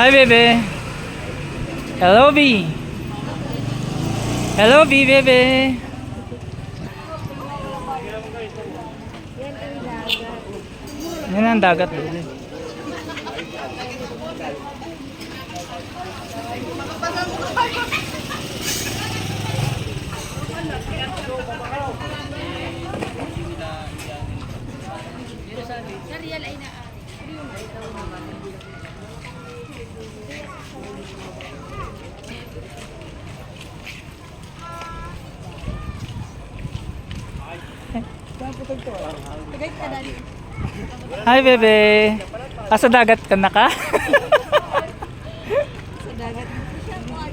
Hi, baby. Hello, B. Hello, B, baby. Yan ang dagat, baby. Hi, baby. Ah, sa dagat ka na ka? Sa dagat.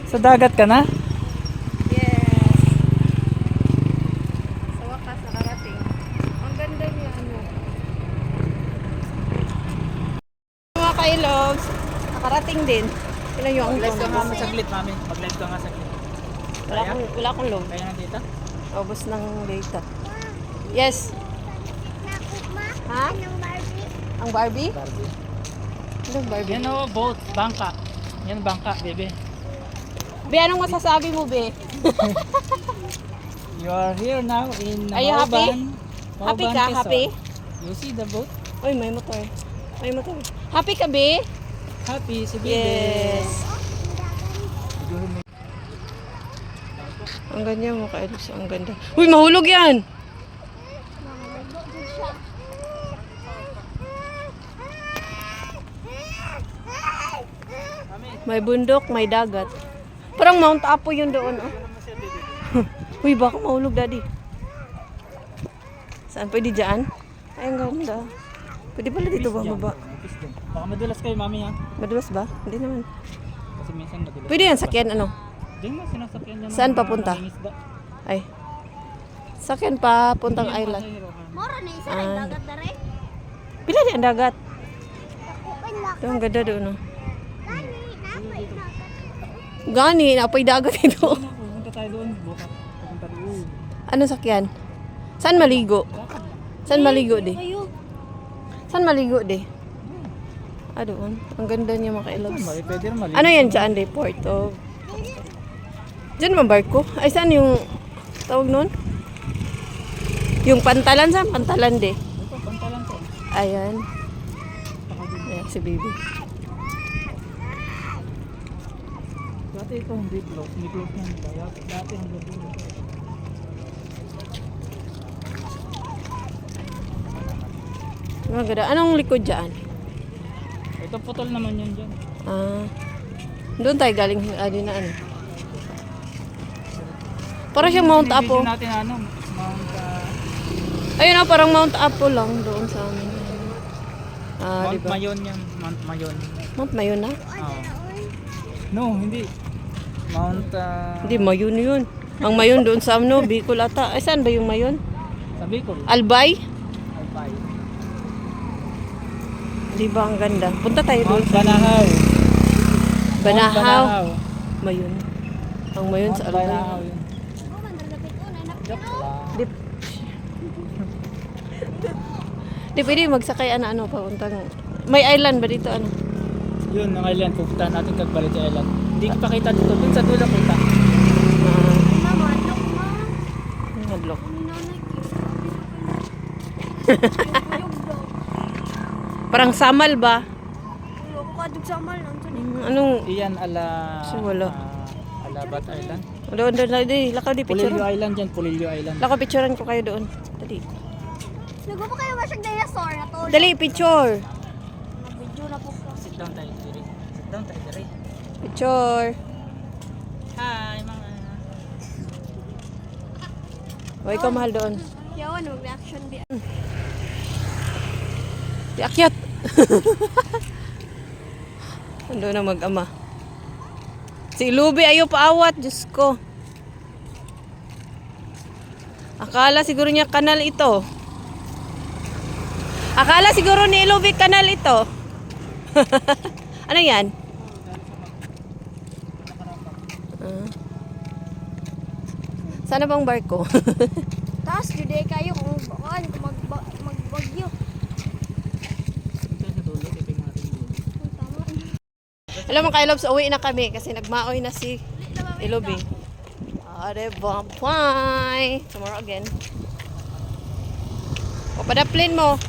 sa dagat ka na? Yes. Sa wakas, nakarating. Ang ganda niya, ano. Mga kailogs, nakarating din. Ilan yung ang Live ka nga saglit, mami. Mag-live ka nga saglit. Wala akong, wala akong load. Kaya na dito? Ubus ng data. Yes. Ha? Ang Barbie? Barbie. Anong Barbie? Yan o, boat. Bangka. Yan bangka, baby. Be, anong masasabi mo, Be? You are here now in Are you happy? Mauban. Happy ka? Quezon. Happy? You see the boat? Uy, may motor. May motor. Happy ka, Be? Happy si baby. Yes. Ang ganda mo ka, Elos. Ang ganda. Uy, mahulog yan! May bundok, may dagat. Parang Mount Apo yun doon, oh. Uy, baka mahulog, daddy. Saan pwede dyan? Ay, ang ganda. Pwede pala dito ba, baba? Baka madulas kayo, mami, ha? Madulas ba? Hindi naman. Kasi minsan madulas. Pwede yan, sakyan, ano? Diyan nga, sinasakyan niya. ng Saan papunta? Ay. Sakyan pa, puntang island. Moro na isa rin dagat na rin. Pila di ang dagat? Ito, ang ganda doon, oh. Napoy dagat. Gani, napoy dagat ito. Ano, Pupunta tayo doon. Bukas. Pupunta doon. ano sakyan? Saan maligo? Saan maligo di? Saan maligo di? Ah, doon. Ang ganda niya mga mali. Ano yan dyan, di? Port of... Diyan ba barko? Ay, saan yung tawag nun? Yung pantalan, saan pantalan di? Ito, pantalan to. Ayan. Ayan, si baby. Dati ito. Hindi close na nila. Dati, ang gabi nito. Ang ganda. Anong likod dyan? Ito putol naman yun dyan. Ah. Doon tayo galing adi na ano. Para siyang Mount Apo. Hindi natin ano, Mount, uh, Ayun na, parang Mount Apo lang doon sa amin. Ah, Mount ba? Mayon yan. Mount Mayon. Mount Mayon na? Oo. No, hindi. Mount, uh, Hindi, Mayon yun. Ang Mayon doon sa ano, Bicol ata. Ay, saan ba yung Mayon? sa Bicol. Albay? Albay. Di ba ang ganda? Punta tayo doon. Mount Banahaw. Mount Banahaw. Mayon. Ang Mayon Mount sa Banahaw Albay. yun. Ako man dagapit ko na nak. Joke lang. Di, di pwede magsakay ano ano papuntang may island ba dito ano? Yun, ang island. Pupuntahan natin kagbalik sa island. Hindi ko pakita dito. Dun sa dulo punta. Ah, daw. Parang samal ba? Ulo ko kadug sa mal lang sa Mm, Anong Iyan ala... So, wala. ah, Alabat Island. doon doon doon di lakaw di picture. Pulilio Island yan. Pulilio Island. Lakaw picturean ko kayo doon. Dali. Pa kayo ba siyang dinosaur na to? Dali picture. Video na po ko. Sit down tayo, Diri. Sit down tayo, Diri. Picture. Hi, mga... O ikaw mahal doon. Yawan, mag-reaction di. Di akyat. Ando na mag-ama. Si Luby ayo paawat, Diyos ko. Akala siguro niya kanal ito. Akala siguro ni Luby kanal ito. ano yan? Ah. Sana bang barko? Taas, juday kayo kung baan, kung mag, magbagyo. Alam mo, kay Lobs, uwi na kami kasi nagmaoy na si Ilobi. Are bye. Tomorrow again. O, padaplin mo.